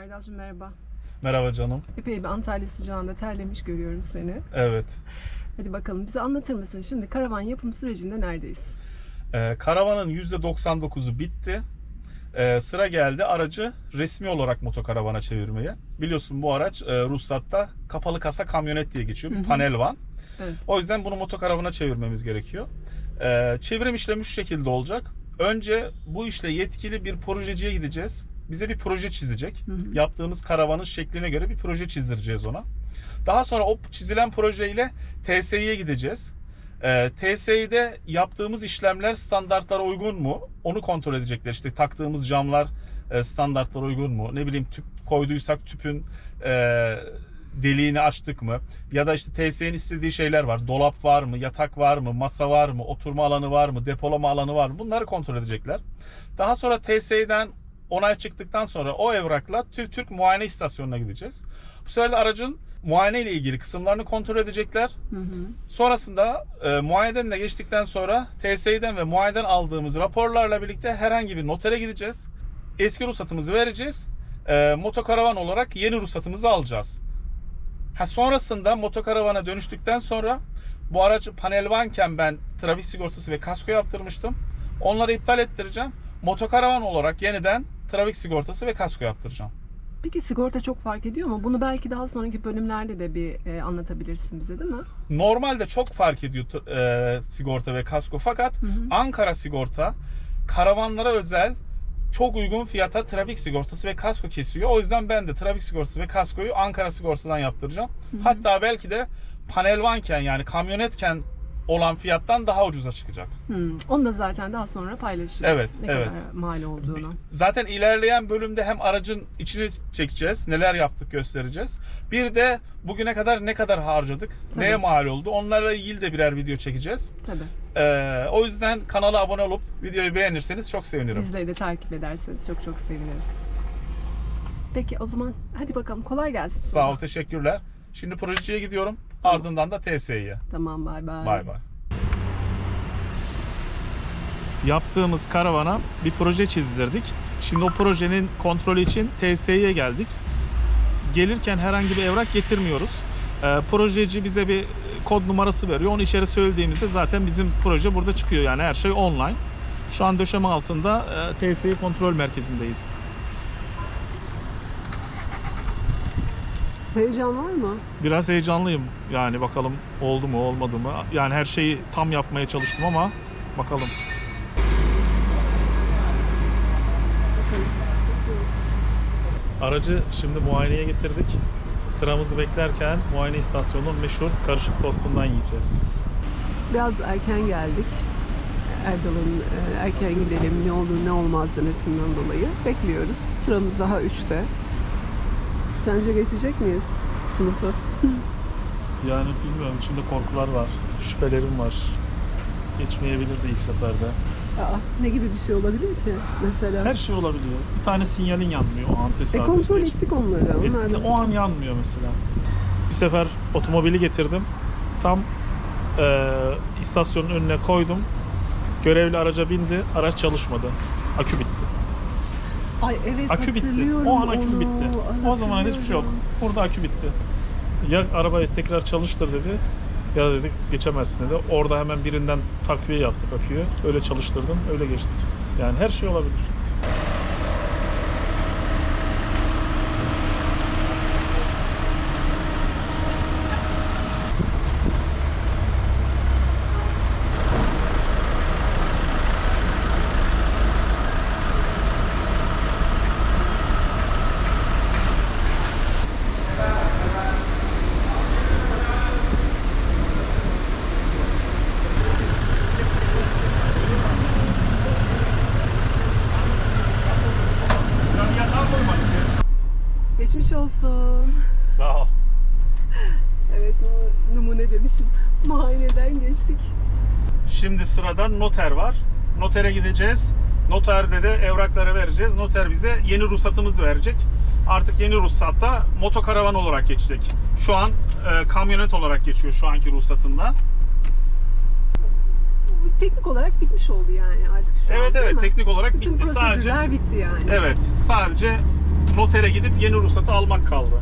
Erdal'cığım merhaba. Merhaba canım. Epey bir Antalya sıcağında terlemiş görüyorum seni. Evet. Hadi bakalım bize anlatır mısın şimdi karavan yapım sürecinde neredeyiz? Ee, karavanın %99'u bitti. Ee, sıra geldi aracı resmi olarak motokaravana çevirmeye. Biliyorsun bu araç e, ruhsatta kapalı kasa kamyonet diye geçiyor. Bir panel van. Evet. O yüzden bunu motokaravana çevirmemiz gerekiyor. Ee, çevrim işlemi şu şekilde olacak. Önce bu işle yetkili bir projeciye gideceğiz. Bize bir proje çizecek. Hı hı. Yaptığımız karavanın şekline göre bir proje çizdireceğiz ona. Daha sonra o çizilen projeyle TSİ'ye gideceğiz. Ee, TSİ'de yaptığımız işlemler standartlara uygun mu? Onu kontrol edecekler. İşte taktığımız camlar e, standartlara uygun mu? Ne bileyim tüp koyduysak tüpün e, deliğini açtık mı? Ya da işte TSE'nin istediği şeyler var. Dolap var mı? Yatak var mı? Masa var mı? Oturma alanı var mı? Depolama alanı var mı? Bunları kontrol edecekler. Daha sonra TSE'den onay çıktıktan sonra o evrakla Türk muayene istasyonuna gideceğiz. Bu sefer de aracın muayene ile ilgili kısımlarını kontrol edecekler. Hı hı. Sonrasında e, muayeneden de geçtikten sonra TSE'den ve muayeneden aldığımız raporlarla birlikte herhangi bir notere gideceğiz. Eski ruhsatımızı vereceğiz. E, motokaravan olarak yeni ruhsatımızı alacağız. Ha sonrasında motokaravana dönüştükten sonra bu aracı panel vanken ben trafik sigortası ve kasko yaptırmıştım. Onları iptal ettireceğim. Motokaravan olarak yeniden trafik sigortası ve kasko yaptıracağım. Peki sigorta çok fark ediyor mu? Bunu belki daha sonraki bölümlerde de bir e, anlatabilirsin bize değil mi? Normalde çok fark ediyor e, sigorta ve kasko fakat Hı hı. Ankara sigorta karavanlara özel çok uygun fiyata trafik sigortası ve kasko kesiyor. O yüzden ben de trafik sigortası ve kaskoyu Ankara sigortadan yaptıracağım. Hatta belki de panel vanken yani kamyonetken olan fiyattan daha ucuza çıkacak. Hmm, Onu da zaten daha sonra paylaşırız. Evet, ne evet. kadar mal olduğunu. Zaten ilerleyen bölümde hem aracın içini çekeceğiz, neler yaptık göstereceğiz. Bir de bugüne kadar ne kadar harcadık, Tabii. neye mal oldu onlarla ilgili de birer video çekeceğiz. Tabii. Ee, o yüzden kanala abone olup videoyu beğenirseniz çok sevinirim. Bizleri de takip ederseniz çok çok seviniriz. Peki o zaman hadi bakalım kolay gelsin. Sağ ol, teşekkürler. Şimdi projeciye gidiyorum. Ardından da TSE'ye. Tamam bay bay. Bay bay. Yaptığımız karavana bir proje çizdirdik. Şimdi o projenin kontrolü için TSE'ye geldik. Gelirken herhangi bir evrak getirmiyoruz. Ee, projeci bize bir kod numarası veriyor. Onu içeri söylediğimizde zaten bizim proje burada çıkıyor. Yani her şey online. Şu an döşeme altında e, TSE kontrol merkezindeyiz. Heyecan var mı? Biraz heyecanlıyım. Yani bakalım oldu mu olmadı mı. Yani her şeyi tam yapmaya çalıştım ama bakalım. Aracı şimdi muayeneye getirdik. Sıramızı beklerken muayene istasyonunun meşhur karışık tostundan yiyeceğiz. Biraz erken geldik. Erdal'ın e, erken gidelim ne olur ne olmaz demesinden dolayı bekliyoruz. Sıramız daha 3'te. Sence geçecek miyiz sınıfı? Yani bilmiyorum içimde korkular var, şüphelerim var. Geçmeyebilirdi ilk seferde. Aa, ne gibi bir şey olabilir ki mesela? Her şey olabiliyor. Bir tane sinyalin yanmıyor o an e tesadüf. kontrol geç- ettik onları. Onlar Etti de da o an yanmıyor mesela. Bir sefer otomobili getirdim. Tam e, istasyonun önüne koydum. Görevli araca bindi. Araç çalışmadı. Akü bitti. Ay evet Akü bitti. O an akü onu. bitti. O zaman hiçbir şey yok. Burada akü bitti. Ya arabayı tekrar çalıştır dedi. Ya dedik geçemezsin dedi. Orada hemen birinden takviye yaptık aküyü. Öyle çalıştırdım. Öyle geçtik. Yani her şey olabilir. Geçmiş olsun. Sağ ol. Evet numu- numune demişim. Muayeneden geçtik. Şimdi sırada noter var. Notere gideceğiz. Noterde de evrakları vereceğiz. Noter bize yeni ruhsatımızı verecek. Artık yeni ruhsatta motokaravan olarak geçecek. Şu an e, kamyonet olarak geçiyor şu anki ruhsatında. Bu teknik olarak bitmiş oldu yani artık şu an Evet değil evet mi? teknik olarak Bütün bitti. prosedürler Sadece bitti yani. evet sadece notere gidip yeni ruhsatı almak kaldı.